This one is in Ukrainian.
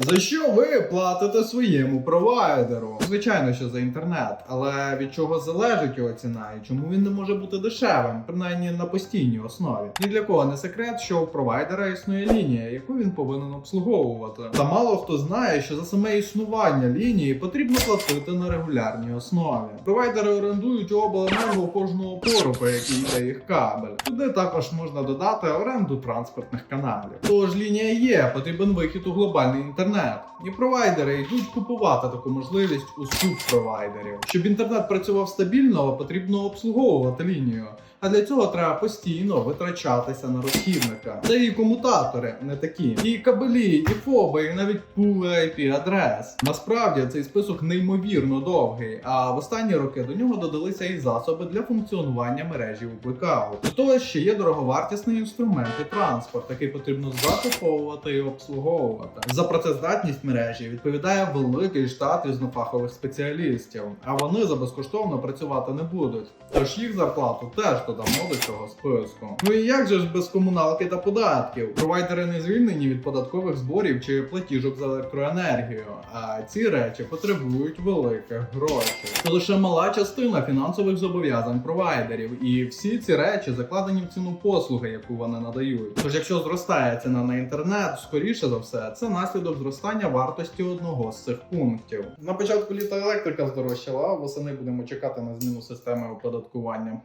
За що ви платите своєму провайдеру? Звичайно, що за інтернет, але від чого залежить його ціна і чому він не може бути дешевим, принаймні на постійній основі. Ні для кого не секрет, що у провайдера існує лінія, яку він повинен обслуговувати. Та мало хто знає, що за саме існування лінії потрібно платити на регулярній основі. Провайдери орендують обленерго кожну опору, по якій йде їх кабель. Туди також можна додати оренду транспортних каналів. Тож лінія є, потрібен вихід у глобальний інтернет. І провайдери йдуть купувати таку можливість у субпровайдерів. Щоб інтернет працював стабільно, потрібно обслуговувати лінію. А для цього треба постійно витрачатися на розхідника. Це і комутатори, не такі, і кабелі, і фоби, і навіть пули IP адрес. Насправді цей список неймовірно довгий, а в останні роки до нього додалися і засоби для функціонування мережі у блекаут. До того ще є дороговартісний інструмент і транспорт, який потрібно закуповувати і обслуговувати. За працездатність мережі відповідає великий штат різнофахових спеціалістів, а вони за безкоштовно працювати не будуть. Тож їх зарплату теж додамо до цього списку. Ну і як же ж без комуналки та податків? Провайдери не звільнені від податкових зборів чи платіжок за електроенергію, а ці речі потребують великих грошей. Це лише мала частина фінансових зобов'язань провайдерів, і всі ці речі закладені в ціну послуги, яку вони надають. Тож, якщо зростає ціна на інтернет, скоріше за все, це наслідок зростання вартості одного з цих пунктів. На початку літа електрика здорожчала, восени будемо чекати на зміну системи оподаткування.